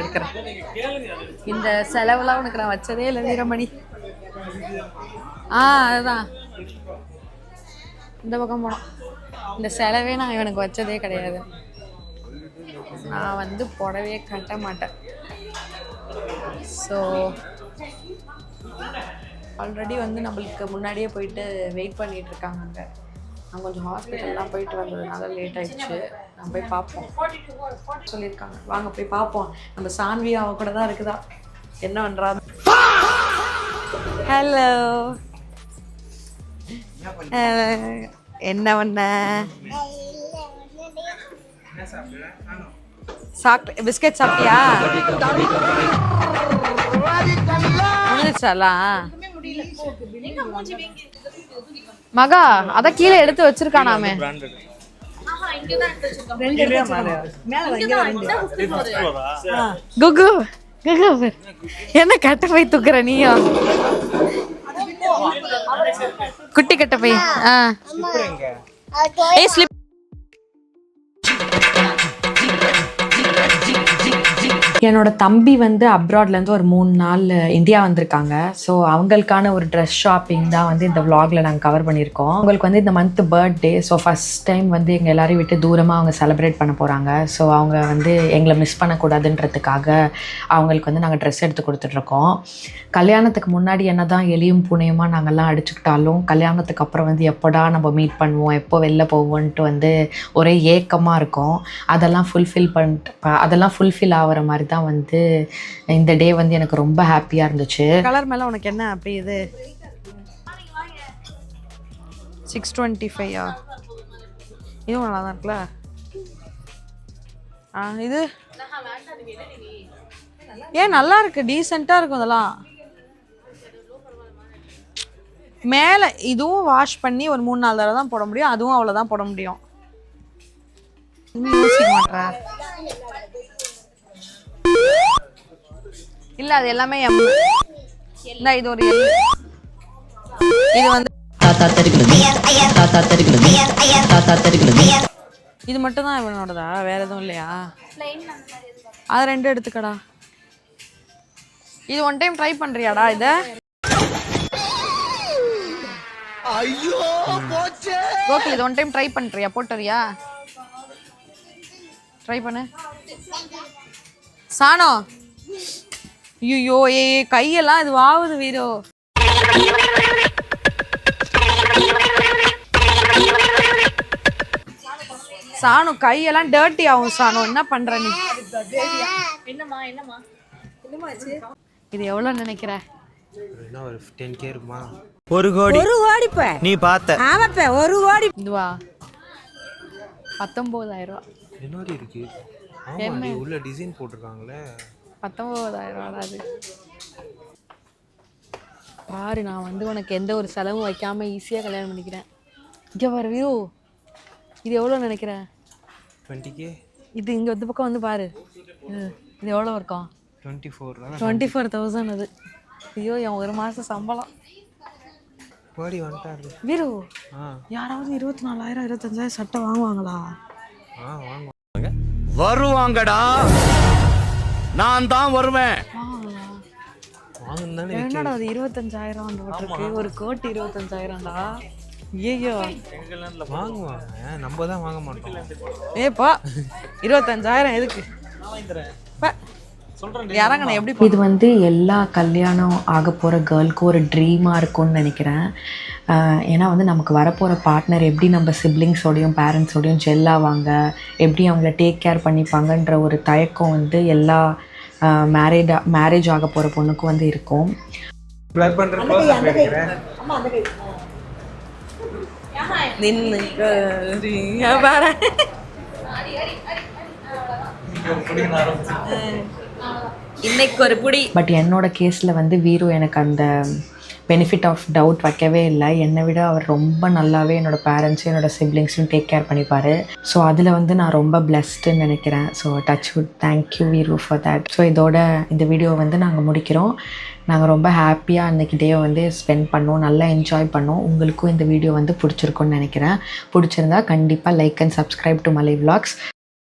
எடுக்கிறேன் இந்த செலவுலாம் உனக்கு நான் வச்சதே இல்லை வீரமணி. ஆ அதுதான். இந்த பக்கம் போனோம். இந்த செலவே நான் இவனுக்கு வச்சதே கிடையாது. நான் வந்து புடவையே கட்ட மாட்டேன். ஸோ ஆல்ரெடி வந்து நம்மளுக்கு முன்னாடியே போயிட்டு வெயிட் பண்ணிட்டு இருக்காங்க அங்கே நான் கொஞ்சம் ஹாஸ்பிட்டல்லாம் போயிட்டு வந்ததுனால லேட் ஆயிடுச்சு. நம்ம போய் பார்ப்போம். சொல்லியிருக்காங்க. வாங்க போய் பார்ப்போம். நம்ம சான்வி அவ கூட தான் இருக்குதா? என்ன பண்ணுறா ஹலோ என்ன பண்ண? சாப்பிட்டு பிஸ்கெட் சாப்பிட்டியா? முடிஞ்சிச்சாலாம் மகா அத கீழே எடுத்து வச்சிருக்கானாமே. குகு குகு என்ன கட்ட போய் தூக்குற நீயும் குட்டி கட்ட போய். ஆ. ஏய் ஸ்லிப் என்னோட தம்பி வந்து அப்ராட்லேருந்து ஒரு மூணு நாள் இந்தியா வந்திருக்காங்க. ஸோ அவங்களுக்கான ஒரு ட்ரெஸ் ஷாப்பிங் தான் வந்து இந்த விளாகில் நாங்கள் கவர் பண்ணியிருக்கோம். அவங்களுக்கு வந்து இந்த month birthday so first time வந்து எங்கள் எல்லாரையும் விட்டு தூரமாக அவங்க செலிப்ரேட் பண்ண போகிறாங்க ஸோ அவங்க வந்து எங்களை மிஸ் பண்ணக்கூடாதுன்றதுக்காக அவங்களுக்கு வந்து நாங்கள் ட்ரெஸ் எடுத்து கொடுத்துட்ருக்கோம். கல்யாணத்துக்கு முன்னாடி என்ன தான் எலியும் புனையுமா நாங்கள்லாம் அடிச்சுக்கிட்டாலும் கல்யாணத்துக்கு அப்புறம் வந்து எப்போடா நம்ம மீட் பண்ணுவோம் எப்போ வெளில போவோன்ட்டு வந்து ஒரே ஏக்கமாக இருக்கும். அதெல்லாம் ஃபுல்ஃபில் பண்ணிட்டு அதெல்லாம் ஃபுல்ஃபில் ஆகிற மாதிரி தான் வந்து இந்த டே வந்து எனக்கு ரொம்ப ஹாப்பியாக இருந்துச்சு. கலர் மேலே உனக்கு என்ன அப்படி இது? சிக்ஸ் டுவெண்ட்டி ஃபைவா இதுவும் நல்லா தான் இருக்குல்ல? ஆ இது? ஏன் நல்லா இருக்கு டீசெண்டாக இருக்கும் இதெல்லாம். மேலே இதுவும் வாஷ் பண்ணி ஒரு மூணு நாலு தடவை தான் போட முடியும் அதுவும் அவ்வளோதான் போட முடியும். யோசிக்க இல்ல அது எல்லாமே எம் இது ஒரு இது வந்து தாத்தா தெருக்கிறது தாத்தா தெருக்கிறது தாத்தா தெருக்கிறது இது மட்டும் தான் இவனோடதா? வேற எதுவும் இல்லையா? அது ரெண்டு எடுத்துக்கடா. இது ஒன் டைம் ட்ரை பண்றியாடா இத? கோகுல் இது ஒன் டைம் ட்ரை பண்றியா? போட்டுறியா? ட்ரை பண்ணு. சாணோ ஐயோ ஏ கையெல்லாம் இது வாவுது வீரோ. சாணு கையெல்லாம் டர்ட்டி ஆகும் சாணு என்ன பண்ற நீ? இது எவ்வளவு நினைக்கிற? என்ன ஒரு கோடி. ஒரு கோடிப்ப நீ பார்த்த. ஆமாப்ப ஒரு கோடி. இதுவா? பத்தொன்பதாயிரம் ரூபா. இருக்கு? உள்ள டிசைன் போட்டிருக்காங்களே. பத்தொன்பதாயிரம் ரூபா அது பாரு நான் வந்து உனக்கு எந்த ஒரு செலவும் வைக்காம ஈஸியா கல்யாணம் பண்ணிக்கிறேன். இங்க பாரு வியூ இது எவ்வளவு நினைக்கிற? டுவெண்ட்டி கே இது இங்க இந்த பக்கம் வந்து பாரு. இது இது எவ்வளவு இருக்கும்? டுவெண்ட்டி ஃபோர் தானே. டுவெண்ட்டி ஃபோர் தௌசண்ட் அது. ஐயோ என் ஒரு மாசம் சம்பளம். பாடி வந்துட்டாரு வீரு ஆ. யாராவது இருபத்தி நாலாயிரம் இருபத்தஞ்சாயிரம் சட்டை வாங்குவாங்களா? வருவாங்கடா. நான் தான் வருவேன். என்னடா அது இருபத்தஞ்சாயிரம் அந்த போட்டிருக்கு ஒரு கோட் இருபத்தஞ்சாயிரம்டா. ஐயோ வாங்குவாங்க? நம்ம தான் வாங்க மாட்டோம். ஏப்பா இருபத்தஞ்சாயிரம் எதுக்கு? பா. இறங்கணும் எப்படி இது வந்து எல்லா கல்யாணம் ஆக போகிற கேர்ளுக்கும் ஒரு ட்ரீமாக இருக்கும்னு நினைக்கிறேன். ஏன்னா வந்து நமக்கு வரப்போகிற பார்ட்னர் எப்படி நம்ம சிப்ளிங்ஸோடையும் பேரண்ட்ஸோடையும் ஜெல் ஆவாங்க எப்படி அவங்கள டேக் கேர் பண்ணிப்பாங்கன்ற ஒரு தயக்கம் வந்து எல்லா மேரேஜ் மேரேஜ் ஆக போகிற பொண்ணுக்கும் வந்து இருக்கும். நின்று இன்னைக்கு ஒரு புடி. பட் என்னோட கேஸில் வந்து வீரு எனக்கு அந்த பெனிஃபிட் ஆஃப் டவுட் வைக்கவே இல்லை. என்னை விட அவர் ரொம்ப நல்லாவே என்னோட பேரண்ட்ஸும் என்னோட சிப்ளிங்ஸும் டேக் கேர் பண்ணிப்பார். ஸோ அதில் வந்து நான் ரொம்ப பிளஸ்டுன்னு நினைக்கிறேன். So touch wood thank you Veeru for that so இதோட இந்த வீடியோ வந்து நாங்கள் முடிக்கிறோம். நாங்கள் ரொம்ப ஹாப்பியாக அன்றைக்கி டே வந்து ஸ்பெண்ட் பண்ணோம். நல்லா என்ஜாய் பண்ணோம். உங்களுக்கும் இந்த வீடியோ வந்து பிடிச்சிருக்குன்னு நினைக்கிறேன். பிடிச்சிருந்தா கண்டிப்பாக like and subscribe to Malai vlogs